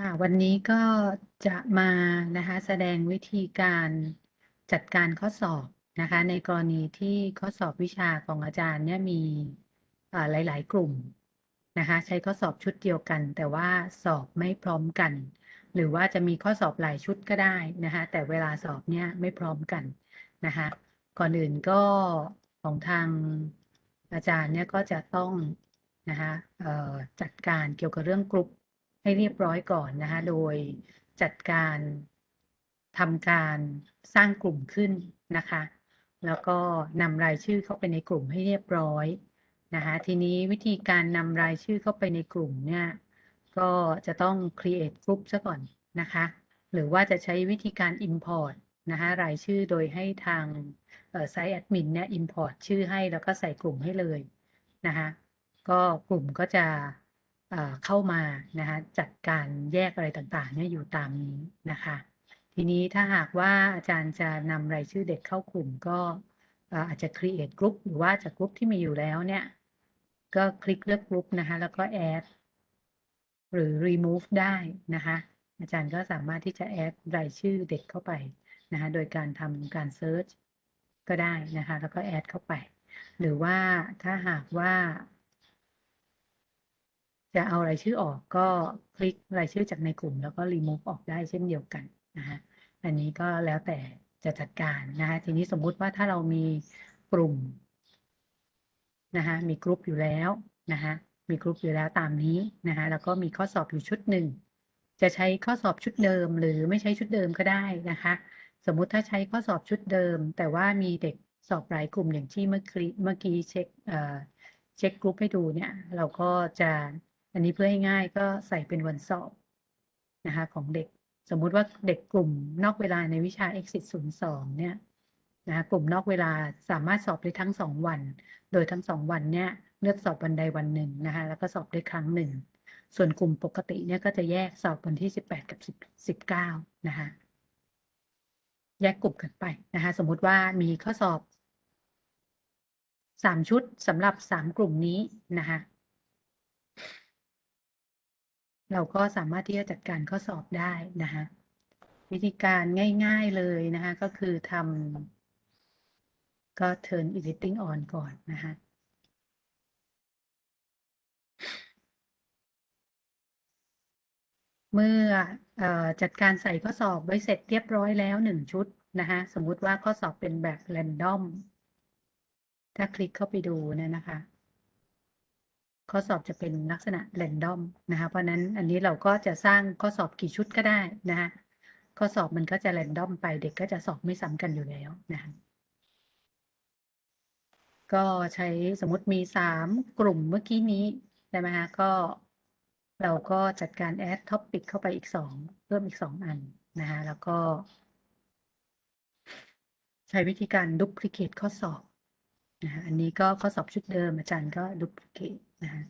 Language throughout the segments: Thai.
ค่ะวันนี้ก็จะมานะคะแสดงวิธีการจัดการข้อสอบนะคะในกรณีที่ข้อสอบวิชาของอาจารย์เนี่ยมีหลาย ๆ กลุ่มนะคะใช้ข้อสอบชุดเดียวกัน แต่ว่าสอบไม่พร้อมกัน หรือว่าจะมีข้อสอบหลายชุดก็ได้นะคะแต่เวลาสอบเนี่ยไม่พร้อมกันนะคะก่อนอื่นก็ของทางอาจารย์เนี่ยก็จะต้องนะคะจัดการเกี่ยวกับเรื่องกลุ่ม ให้เรียบร้อยก่อนนะคะ โดยจัดการทำการสร้างกลุ่มขึ้นนะคะ แล้วก็นำรายชื่อเข้าไปในกลุ่มให้เรียบร้อยนะคะทีนี้วิธีการนำรายชื่อเข้าไปในกลุ่มเนี่ยก็จะต้อง create group ซะก่อนนะคะ หรือว่าจะใช้วิธีการ import นะคะรายชื่อโดยให้ทางไซต์แอดมินเนี่ย import ชื่อให้แล้วก็ใส่กลุ่มให้เลยนะคะก็กลุ่มก็จะ เข้ามานะคะจัดการแยกอะไรต่างๆเนี่ยอยู่ตามนี้นะคะ ทีนี้ถ้าหากว่าอาจารย์จะนำรายชื่อเด็กเข้ากลุ่มก็เอ่ออาจจะ create group หรือว่าจากกลุ่มที่มีอยู่แล้วเนี่ยก็คลิกเลือกกลุ่มนะคะแล้วก็ add หรือ remove ได้นะคะอาจารย์ก็สามารถที่จะ add รายชื่อเด็กเข้าไปนะคะโดยการทำการ search ก็ได้นะคะแล้วก็ add เข้าไป หรือว่าถ้าหากว่า จะเอารายชื่อออกก็คลิกรายชื่อจากในกลุ่ม แล้วก็ remove ออกได้เช่นเดียวกันนะคะอันนี้ก็แล้วแต่จะจัดการนะคะทีนี้สมมุติว่าถ้าเรามีกลุ่มนะคะมีกลุ่มอยู่แล้วนะคะมีกลุ่มอยู่แล้วตามนี้นะคะแล้วก็มีข้อสอบอยู่ชุดหนึ่งจะใช้ข้อสอบชุดเดิม หรือไม่ใช้ชุดเดิมก็ได้นะคะ สมมุติถ้าใช้ข้อสอบชุดเดิม แต่ว่ามีเด็กสอบหลายกลุ่มอย่างที่เมื่อกี้เมื่อกี้เช็คเอ่อเช็คกลุ่มให้ดูเนี่ย เราก็จะ อันนี้เพื่อให้ง่ายก็ใส่เป็นวันสอบนะคะของเด็ก สมมุติว่าเด็กกลุ่มนอกเวลาในวิชา exit 02เนี่ยนะคะกลุ่มนอกเวลาสามารถสอบได้ทั้งสองวัน โดยทั้งสองวันเนี่ยเลือกสอบวันใดวันหนึ่งนะคะแล้วก็สอบได้ครั้งหนึ่ง ส่วนกลุ่มปกติเนี่ยก็จะแยกสอบวันที่ 18 กับ 19นะคะแยกกลุ่มกันไปนะคะสมมุติว่ามีข้อสอบสามชุดสำหรับสามกลุ่มนี้นะคะ เราก็สามารถที่จะจัดการข้อสอบได้นะคะวิธีการง่ายๆเลยนะคะก็คือทำก็ turn editing on ก่อนนะคะเมื่อออจัดการใส่ข้อสอบไว้เสร็จเรียบร้อยแล้วหนึ่งชุดนะคะสมมุติว่าข้อสอบเป็นแบบ random ถ้าคลิกเข้าไปดูเนี่ยนะคะ ข้อสอบจะเป็นลักษณะ random นะคะเพราะนั้นอันนี้เราก็จะสร้างข้อสอบกี่ชุดก็ได้นะคะข้อสอบมันก็จะ random ไปเด็กก็จะสอบไม่ซ้ำกันอยู่แล้วนะคะก็ใช้สมมติมีสามกลุ่มเมื่อกี้นี้ใช่ไหมคะก็เราก็จัดการ add topic เข้าไปอีกสองเพิ่มอีกสองอันนะคะแล้วก็ ใช้วิธีการ duplicate ข้อสอบนะคะอันนี้ก็ข้อสอบชุดเดิมอาจารย์ก็ duplicate นะคะ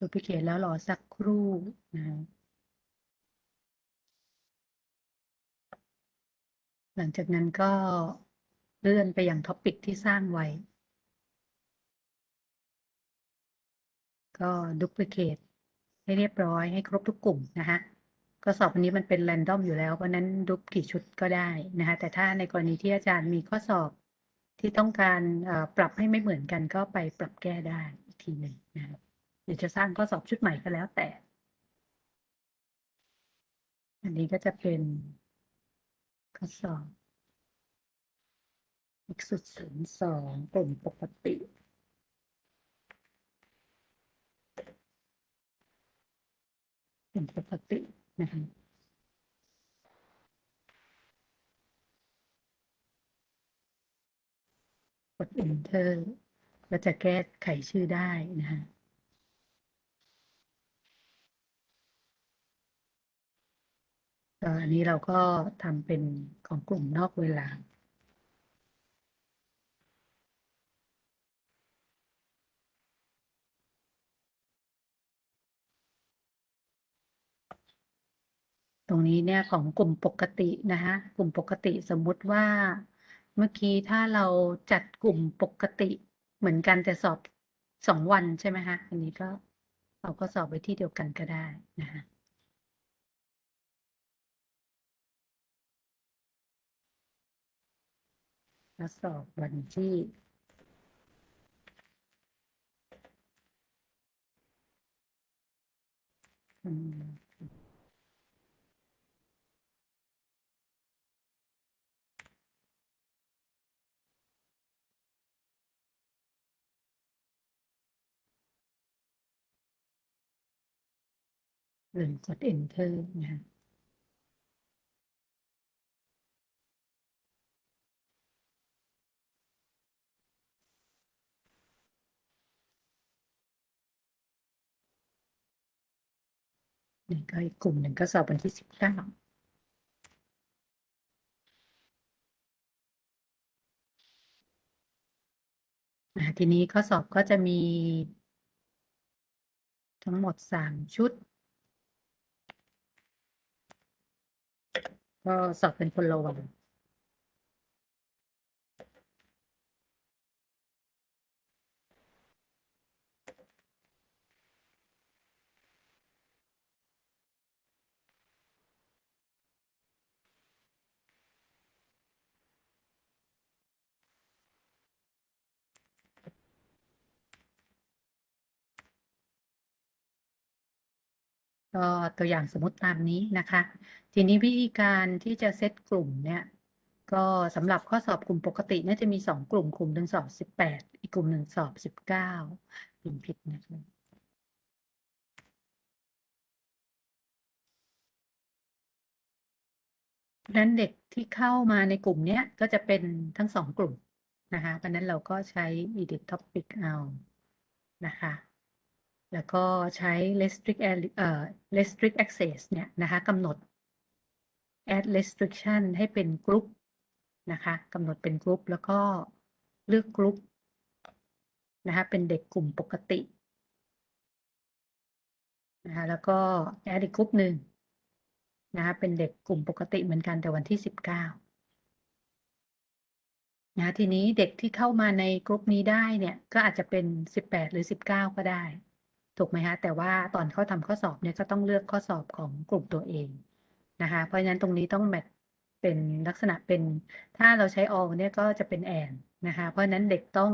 duplicate แล้วรอสักครู่นะคะหลังจากนั้นก็เลื่อนไปอยังท็อปิกที่สร้างไว้ ก็ duplicate ให้เรียบร้อยให้ครบทุกกลุ่มนะคะข้อสอบอันนี้มันเป็น random อยู่แล้ว เพราะนั้นดุปกี่ชุดก็ได้นะคะแต่ถ้าในกรณีที่อาจารย์มีข้อสอบ ที่ต้องการปรับให้ไม่เหมือนกันก็ไปปรับแก้ได้อีกทีหนึ่งนะคะหรือจะสร้างข้อสอบชุดใหม่ก็แล้วแต่ อันนี้ก็จะเป็นข้อสอบ x สุดศูนย์สองกลุ่มปกติกลุ่มปกตินะคะ ด enter ก็จะแก้ไขชื่อได้นะคะก็อันนี้เราก็ทำเป็นของกลุ่มนอกเวลา ตรงนี้เนี่ยของกลุ่มปกตินะคะกลุ่มปกติสมมุติว่า เมื่อกี้ถ้าเราจัดกลุ่มปกติเหมือนกันแต่สอบสองวันใช่ไหมคะอันนี้ก็เอาข้อสอบไว้ที่เดียวกันก็ได้นะคะข้อสอบวันที่อืม หรือกด enter นะคะนี่ก็อีกกลุ่มหนึ่งก็สอบวันที่สิบเก้าทีนี้ข้อสอบก็จะมีทั้งหมดสามชุด ก็สอบเป็นคนละวัน ก็ตัวอย่างสมมติตามนี้นะคะ ทีนี้วิธีการที่จะเซตกลุ่มเนี่ยก็สำหรับข้อสอบกลุ่มปกติเนี่ยจะมีสองกลุ่มกลุ่มหนึ่งสอบสิบแปดอีกกลุ่มหนึ่งสอบสิบเก้าพิมพ์ผิดนะคะนั้นเด็กที่เข้ามาในกลุ่มเนี้ยก็จะเป็นทั้งสองกลุ่มนะคะเพราะฉะนั้นเราก็ใช้ edit topic เอานะคะ แล้วก็ใช้ restrict area- เอ่อ restrict access เนี่ยนะคะกำหนด add restriction ให้เป็นกรุ๊ปนะคะกำหนดเป็นกรุ๊ปแล้วก็เลือกกรุ๊ปนะคะเป็นเด็กกลุ่มปกตินะคะแล้วก็ add อีกกรุ๊ปหนึ่งนะคะเป็นเด็กกลุ่มปกติเหมือนกันแต่วันที่สิบเก้านะทีนี้เด็กที่เข้ามาในกลุ่มนี้ได้เนี่ย ก็อาจจะเป็นสิบแปดหรือสิบเก้าก็ได้ ถูกไหมคะแต่ว่าตอนเขาทำข้อสอบเนี่ยก็ต้องเลือกข้อสอบของกลุ่มตัวเองนะคะเพราะฉะนั้นตรงนี้ต้องแมทเป็นลักษณะเป็นถ้าเราใช้ all เนี่ยก็จะเป็น and นะคะเพราะฉะนั้นเด็กต้อง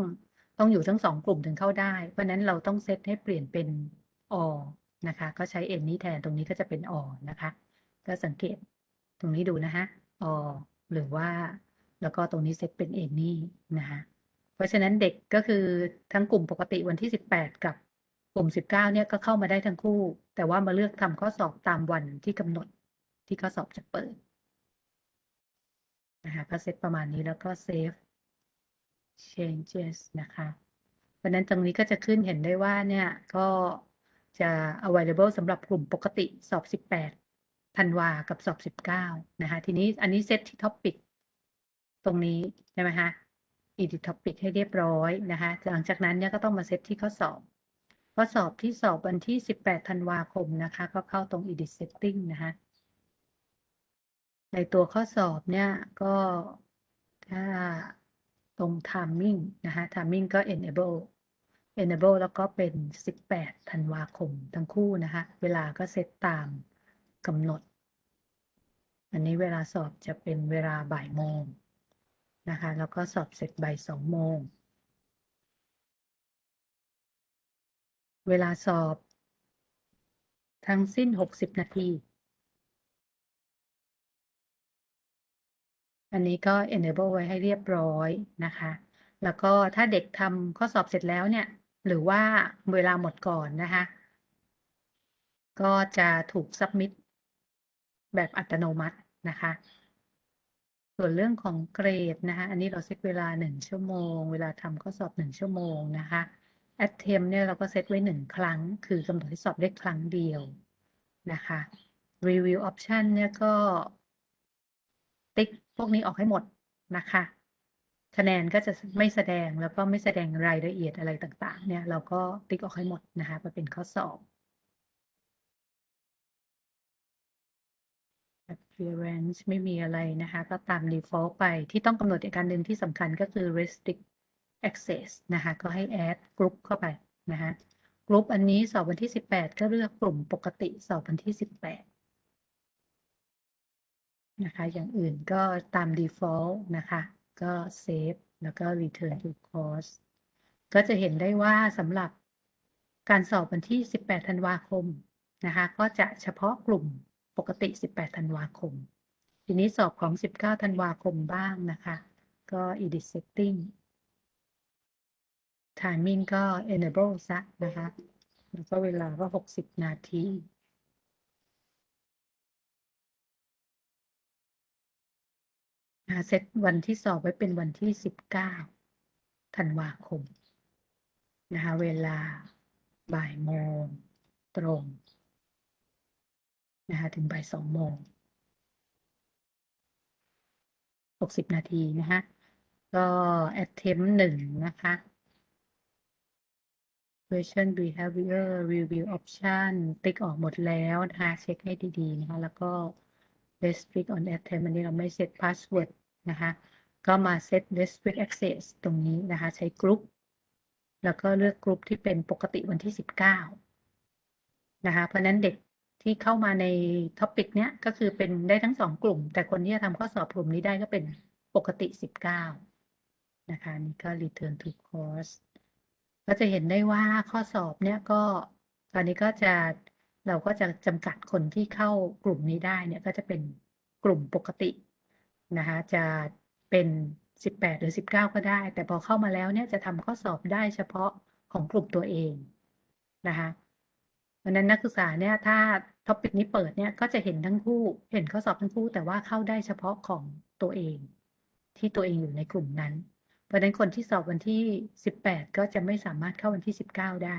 ต้องอยู่ทั้งสองกลุ่มถึงเข้าได้ เพราะฉะนั้นเราต้องเซตให้เปลี่ยนเป็น all นะคะ ก็ใช้ n นี้แทนตรงนี้ก็จะเป็น all นะคะ ก็สังเกตตรงนี้ดูนะคะ all หรือว่าแล้วก็ตรงนี้เซตเป็น any นะคะเพราะฉะนั้นเด็กก็คือทั้งกลุ่มปกติวันที่สิบแปดกับ ลุ่มสิบเนี่ยก็เข้ามาได้ทั้งคู่ แต่ว่ามาเลือกทำข้อสอบตามวันที่กำหนดที่ข้อสอบจะเปิดนะคะก็เซตประมาณนี้แล้วก็ save changes นะคะเพราะฉะนั้นตรงนี้ก็จะขึ้นเห็นได้ว่าเนี่ยก็จะ available สำหรับกลุ่มปกติสอบ 18ธันวากับสอบ 19 นะคะ ทีนี้อันนี้เซตที่ topic ตรงนี้ใช่ไหมคะ edit topic ให้เรียบร้อยนะคะ หลังจากนั้นเนี่ยก็ต้องมาเซตที่ข้อสอบ ข้อสอบที่สอบวันที่ 18 ธันวาคมนะคะ ก็เข้าตรง edit setting นะคะในตัวข้อสอบเนี่ยก็ถ้าตรง timing นะคะ timing ก็ enable enable แล้วก็เป็น 18 ธันวาคมทั้งคู่นะคะ เวลาก็เซตตามกำหนด อันนี้เวลาสอบจะเป็นเวลาบ่ายโมงนะคะ แล้วก็สอบเสร็จบ่ายสองโมง เวลาสอบ ทั้งสิ้น 60 นาที อันนี้ก็ enable ไว้ให้เรียบร้อยนะคะ แล้วก็ถ้าเด็กทำข้อสอบเสร็จแล้วเนี่ย หรือว่าเวลาหมดก่อนนะคะ ก็จะถูก submit แบบอัตโนมัตินะคะ ส่วนเรื่องของเกรดนะคะ อันนี้เราเซตเวลาหนึ่งชั่วโมง เวลาทำข้อสอบหนึ่งชั่วโมงนะคะ attempt เนี่ยเราก็เซตไว้หนึ่งครั้ง คือกำหนดให้สอบได้ครั้งเดียวนะคะ review option เนี่ยก็ ติ๊กพวกนี้ออกให้หมดนะคะ คะแนนก็จะไม่แสดงแล้วก็ไม่แสดงรายละเอียดอะไรต่างๆ เนี่ยเราก็ติ๊กออกให้หมดนะคะมาเป็นข้อสอบ appearance ไม่มีอะไรนะคะ ก็ตาม default ไปที่ต้องกำหนดอีกการหนึ่งที่สำคัญก็คือ restrict access นะคะก็ให้ add group เข้าไปนะคะกลุ่มอันนี้สอบวันที่สิบแปดก็เลือกกลุ่มปกติสอบวันที่สิบแปดนะคะ อย่างอื่นก็ตาม default นะคะ ก็เซฟแล้วก็ return to course ก็จะเห็นได้ว่าสำหรับการสอบวันที่ 18 ธันวาคมนะคะ ก็จะเฉพาะกลุ่มปกติ 18 ธันวาคม ทีนี้สอบของ 19 ธันวาคมบ้างนะคะ ก็ edit setting timing ก็ enable ซะนะคะ แล้วก็เวลาก็ 60 นาทีนะเซตวันที่สอบไว้เป็นวันที่ 19 ธันวาคมนะคะเวลาบ่ายโมงตรงนะคะถึงบ่ายสองโมงหกสิบนาทีนะคะก็ attempt หนึ่งนะคะ question behavior review option ติ๊กออกหมดแล้วนะคะเช็คให้ดีๆนะคะแล้วก็ restrict on attempt อันนี้เราไม่เซต password นะคะก็มาเซต restrict access ตรงนี้นะคะใช้กรุ๊ปแล้วก็เลือกกลุ่มที่เป็นปกติวันที่ 19 นะคะเพราะนั้นเด็กที่เข้ามาในท็อปิกเนี้ยก็คือเป็นได้ทั้งสองกลุ่ม แต่คนที่จะทำข้อสอบกลุ่มนี้ได้ก็เป็นปกติ 19 นะคะนี่ก็ return to course ก็จะเห็นได้ว่าข้อสอบเนี้ยก็ตอนนี้ก็จะเราก็จะจำกัดคนที่เข้ากลุ่มนี้ได้เนี่ยก็จะเป็นกลุ่มปกตินะคะจะเป็น 18 หรือ 19 ก็ได้ แต่พอเข้ามาแล้วเนี่ยจะทำข้อสอบได้เฉพาะของกลุ่มตัวเองนะคะเพราะนั้นนักศึกษาเนี่ยถ้าท็อปิกนี้เปิดเนี่ยก็จะเห็นทั้งคู่เห็นข้อสอบทั้งคู่แต่ว่าเข้าได้เฉพาะของตัวเอง ที่ตัวเองอยู่ในกลุ่มนั้น เพราะนั้นคนที่สอบวันที่ 18 ก็จะไม่สามารถเข้าวันที่ 19 ได้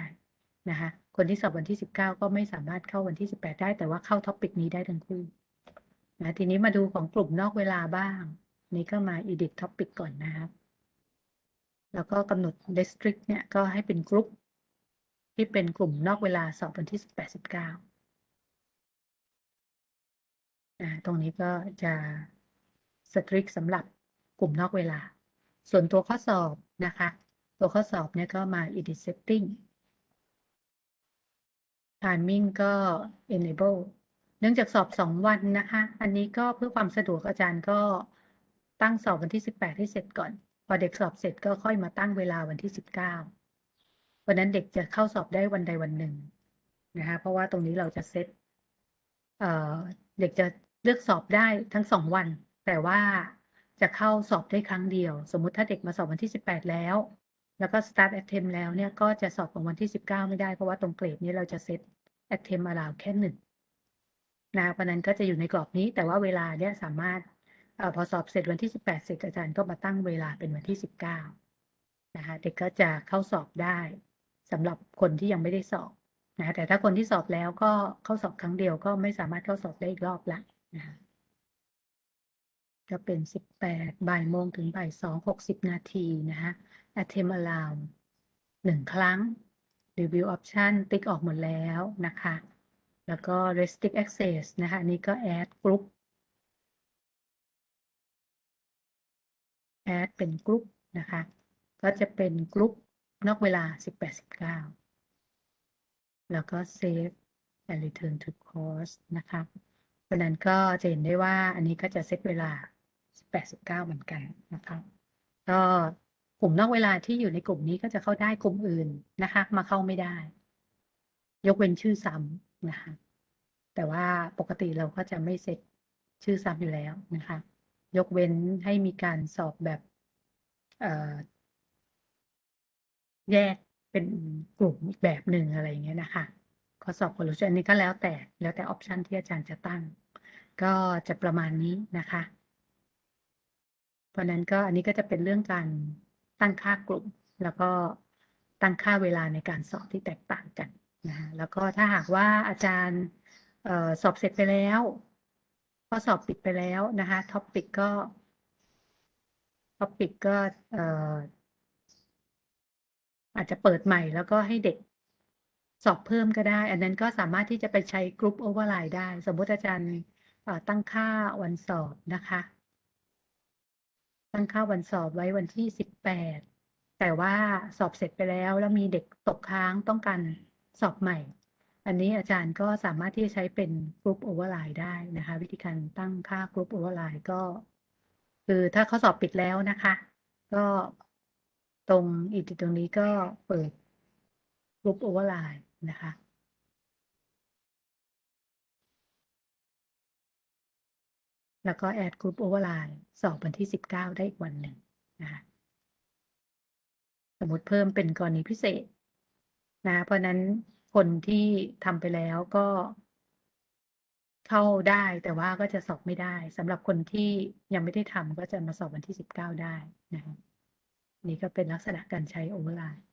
นะคะคนที่สอบวันที่ 19 ก็ไม่สามารถเข้าวันที่ 18 ได้ แต่ว่าเข้าท็อปิกนี้ได้ทั้งคู่นะทีนี้มาดูของกลุ่มนอกเวลาบ้าง นี่ก็มา edit topic ก่อนนะครับ แล้วก็กำหนด district เนี่ยก็ให้เป็นกลุ่มที่เป็นกลุ่มนอกเวลาสอบวันที่ 18 19นะตรงนี้ก็จะ strict สำหรับกลุ่มนอกเวลา ส่วนตัวข้อสอบนะคะ ตัวข้อสอบเนี่ยก็มา edit setting timing ก็ enable เนื่องจากสอบสองวันนะคะ อันนี้ก็เพื่อความสะดวกอาจารย์ก็ตั้งสอบวันที่สิบแปดให้เสร็จก่อน พอเด็กสอบเสร็จก็ค่อยมาตั้งเวลาวันที่สิบเก้าวันนั้นเด็กจะเข้าสอบได้วันใดวันหนึ่งนะคะ เพราะว่าตรงนี้เราจะเซตเเด็กจะเลือกสอบได้ทั้งสองวัน แต่ว่า จะเข้าสอบได้ครั้งเดียว สมมติถ้าเด็กมาสอบวันที่สิบแปดแล้ว แล้วก็ start attempt แล้วเนี่ยก็จะสอบของวันที่สิบเก้าไม่ได้ เพราะว่าตรงเกรดนี้เราจะเซต attempt allow แค่หนึ่งนะเพราะนั้นก็จะอยู่ในกรอบนี้ แต่ว่าเวลาเนี่ยสามารถอพอสอบเสร็จวันที่สิบแปดเสร็จอาจารย์ก็มาตั้งเวลาเป็นวันที่สิบเก้านะคะเด็กก็จะเข้าสอบได้สำหรับคนที่ยังไม่ได้สอบนะแต่ถ้าคนที่สอบแล้วก็เข้าสอบครั้งเดียวก็ไม่สามารถเข้าสอบได้อีกรอบละนะคะ ก็เป็นสิบแปดบ่ายโมงถึงบ่ายสองหกสิบนาทีนะคะ attempt allow หนึ่งครั้ง review option ติ๊กออกหมดแล้วนะคะ แล้วก็ restrict access นะคะ นี้ก็ add group add เป็นกลุ่มนะคะ ก็จะเป็นกลุ่มนอกเวลา 18 19 แล้วก็ save and return to course นะคะเพราะนั้นก็จะเห็นได้ว่าอันนี้ก็จะเซตเวลา 8.9 เหมือนกันนะคะก็กลุ่มนอกเวลาที่อยู่ในกลุ่มนี้ก็จะเข้าได้กลุ่มอื่นนะคะ มาเข้าไม่ได้ ยกเว้นชื่อซ้ำนะคะ แต่ว่าปกติเราก็จะไม่เซตชื่อซ้ำอยู่แล้วนะคะ ยกเว้นให้มีการสอบแบบแยกเป็นกลุ่มอีกแบบหนึ่งอะไรเงี้ยนะคะข้อสอบคนรู้อันนี้ก็แล้วแต่แล้วแต่ออปชันที่อาจารย์จะตั้ง ก็จะประมาณนี้นะคะ เพราะนั้นก็อันนี้ก็จะเป็นเรื่องการตั้งค่ากลุ่ม แล้วก็ตั้งค่าเวลาในการสอบที่แตกต่างกันนะแล้วก็ถ้าหากว่าอาจารย์สอบเสร็จไปแล้วข้อสอบปิดไปแล้วนะคะท็อปปิกก็ท็อปปิกก็เอ่ออาจจะเปิดใหม่แล้วก็ให้เด็กสอบเพิ่มก็ได้ อันนั้นก็สามารถที่จะไปใช้กรุ๊ปโอเวอร์ไลน์ได้ สมมติอาจารย์ตั้งค่าวันสอบนะคะ ตั้งค่าวันสอบไว้วันที่สิบแปดแต่ว่าสอบเสร็จไปแล้วแล้วมีเด็กตกค้างต้องการสอบใหม่ อันนี้อาจารย์ก็สามารถที่จะใช้เป็น Group Override ได้นะคะ วิธีการตั้งค่า Group Override ก็ คือถ้าเขาสอบปิดแล้วนะคะ ก็ตรงอีกตรงนี้ก็เปิด Group Override นะคะแล้วก็ add group override สอบวันที่สิบเก้าได้อีกวันหนึ่งนะคะสมมติเพิ่มเป็นกรณีพิเศษนะเพราะนั้นคนที่ทำไปแล้วก็เข้าได้แต่ว่าก็จะสอบไม่ได้สำหรับคนที่ยังไม่ได้ทำก็จะมาสอบวันที่สิบเก้าได้นะคะนี่ก็เป็นลักษณะการใช้โอเวอร์ไลน์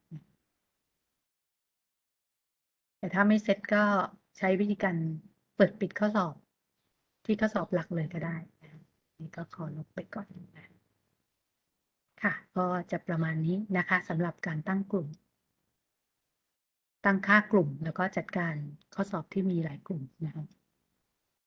แต่ถ้าไม่เซ็ตก็ใช้วิธีการเปิดปิดข้อสอบที่ข้อสอบหลักเลยก็ได้ ก็ขอลบไปก่อนนะค่ะ ก็จะประมาณนี้นะคะสำหรับการตั้งกลุ่ม ตั้งค่ากลุ่มแล้วก็จัดการข้อสอบที่มีหลายกลุ่มนะคะ